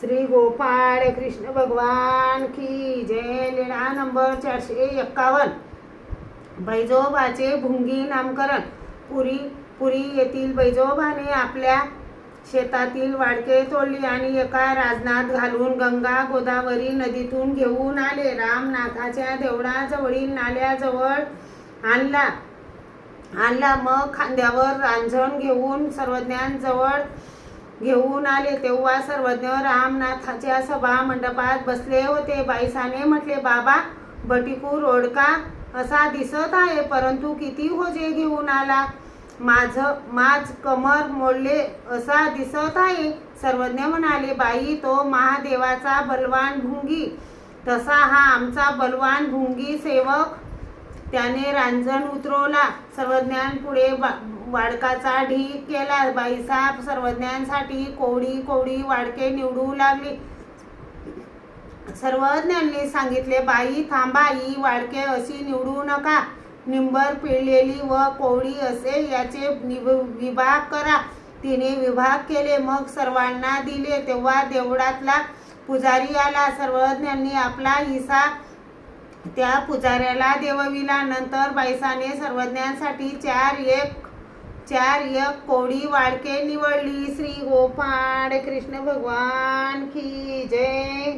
श्री गोपाळ कृष्ण भगवान की जय लीळा नंबर चारशे एक्कावन्न बैजोबाचे भुंगी नामकरण. पुरी पुरी येथील बैजोबाने आपल्या शेतातील वाडके तोडली आणि एका राजनात घालून गंगा गोदावरी नदीतून घेऊन आले. रामनाथाच्या देवळाजवळील नाल्याजवळ आणला. आणला. मग खांद्यावर रांझण घेऊन सर्वज्ञांजवळ घेऊन आले तेव्हा सर्वज्ञ रामनाथाच्या सभा मंडपात बसले होते. बाईसाने म्हटले बाबा बटिकू रोडका असा दिसत आहे परंतु किती होजे घेऊन आला? माझ माझ कमर मोडले असा दिसत आहे. सर्वज्ञ म्हणाले बाई तो महादेवाचा बलवान भुंगी तसा हा आमचा बलवान भुंगी सेवक. त्याने रांजण उतरवला. सर्वज्ञान पुढे वाडकाचा ढीक केला. बाईसाहेब सर्वज्ञांसाठी कोवडी कोवडी वाडके निवडू लागली. सर्वज्ञांनी सांगितले बाई थांबा ही वाडके अशी निवडू नका. निंबर पिळलेली व कोवडी असे याचे विभाग करा. तिने विभाग केले मग सर्वांना दिले. तेव्हा देवळातला पुजारी आला. सर्वज्ञांनी आपला हिसा त्या पुजाऱ्याला देवविला. नंतर बाईसाने सर्वज्ञांसाठी चार एक चार एक कोडी वाडके निवडली श्री गोपाळ कृष्ण भगवान की जय